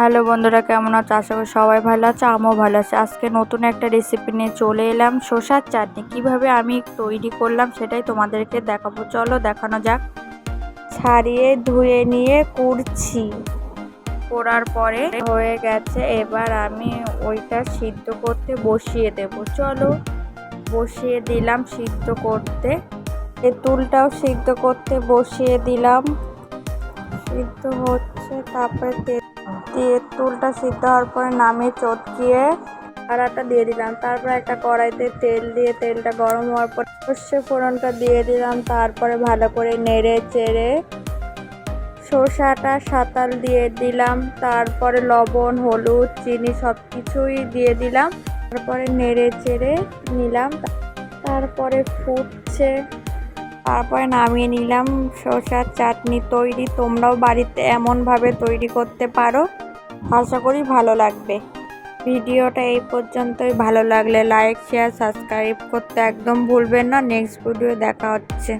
Hello বন্ধুরা, কেমন আছো? আশা করি সবাই ভালো আছে, আমিও ভালো আছি। আজকে নতুন একটা রেসিপি নিয়ে চলে এলাম, শসার চাটনি। কীভাবে আমি তৈরি করলাম সেটাই তোমাদেরকে দেখাবো। চলো দেখানো যাক। ছাড়িয়ে ধুয়ে নিয়ে কুড়ছি। করার পরে হয়ে গেছে, এবার আমি ওইটা সিদ্ধ করতে বসিয়ে দেব। চলো বসিয়ে দিলাম সিদ্ধ করতে। তেঁতুলটাও সিদ্ধ করতে বসিয়ে দিলাম। সিদ্ধ হচ্ছে, তারপরে তেঁতুলটা সিদ্ধ হওয়ার পরে নামিয়ে চটকিয়ে কড়াটা দিয়ে দিলাম। তারপরে একটা কড়াইতে তেল দিয়ে তেলটা গরম হওয়ার পর সর্ষে ফোড়নটা দিয়ে দিলাম। তারপরে ভালো করে নেড়ে চেড়ে শসাটা সাঁতাল দিয়ে দিলাম। তারপরে লবণ, হলুদ, চিনি সব কিছুই দিয়ে দিলাম। তারপরে নেড়ে চেড়ে নিলাম। তারপরে ফুটছে। তারপরে নামিয়ে নিলাম শসার চাটনি তৈরি। তোমরাও বাড়িতে এমনভাবে তৈরি করতে পারো। আশা করি ভালো লাগবে। ভিডিওটা এই পর্যন্তই। ভালো লাগলে লাইক শেয়ার সাবস্ক্রাইব করতে একদম ভুলবেন না। নেক্সট ভিডিও দেখা হচ্ছে।